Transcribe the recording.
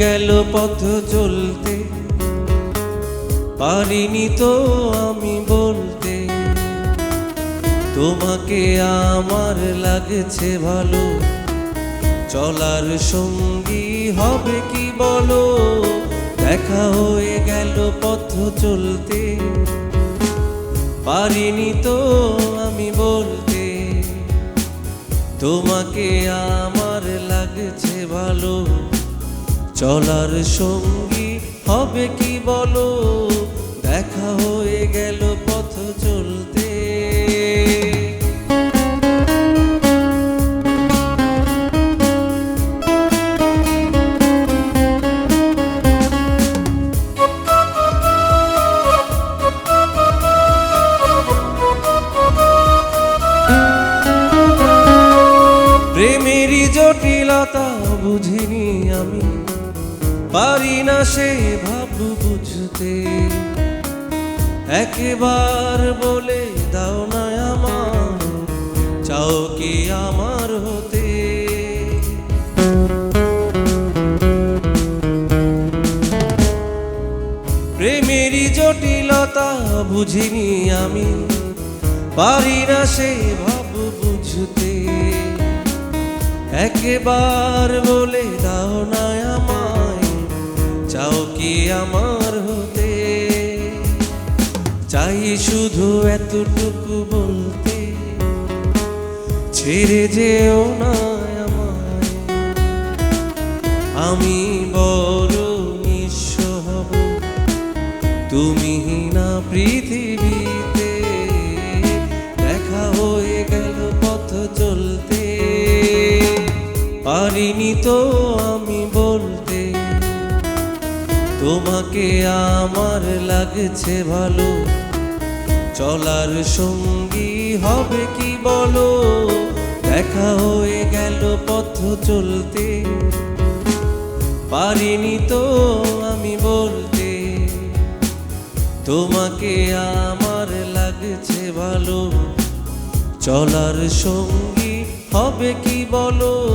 গেল পথ চলতে। পারিনি তো আমি বলতে, তোমাকে আমার লাগছে ভালো। চলার সঙ্গী হবে কি বলো? দেখা হয়ে গেল পথ চলতে। পারিনি তো আমি বলতে, তোমাকে আমার লাগছে ভালো। চলার সঙ্গী হবে কি বলো? দেখা হয়ে গেল পথ চলতে। প্রেমেরই জটিলতা বুঝিনি আমি। পারি না সে ভাব বুঝতে। একবার বলে দাও না আমার চাও কি আমার হতে? প্রেমেরই জটিলতা বুঝিনি আমি, পারি না সে ভাব বুঝতে। একবার বলে দাও না আমার হতে। চাই শুধু এতটুকু বলতে। ছেড়ে যেও না আমায়। আমি বড় নিঃস্ব হব। তুমি না পৃথিবীতে। দেখা হয়ে গেল পথ চলতে। পারিনি তো আমি তোমাকে আমার লাগছে ভালো। চলার সঙ্গী হবে কি বলো? দেখা হয়ে গেল পথ চলতে। পারিনি তো আমি বলতে। তোমাকে আমার লাগছে ভালো। চলার সঙ্গী হবে কি বলো?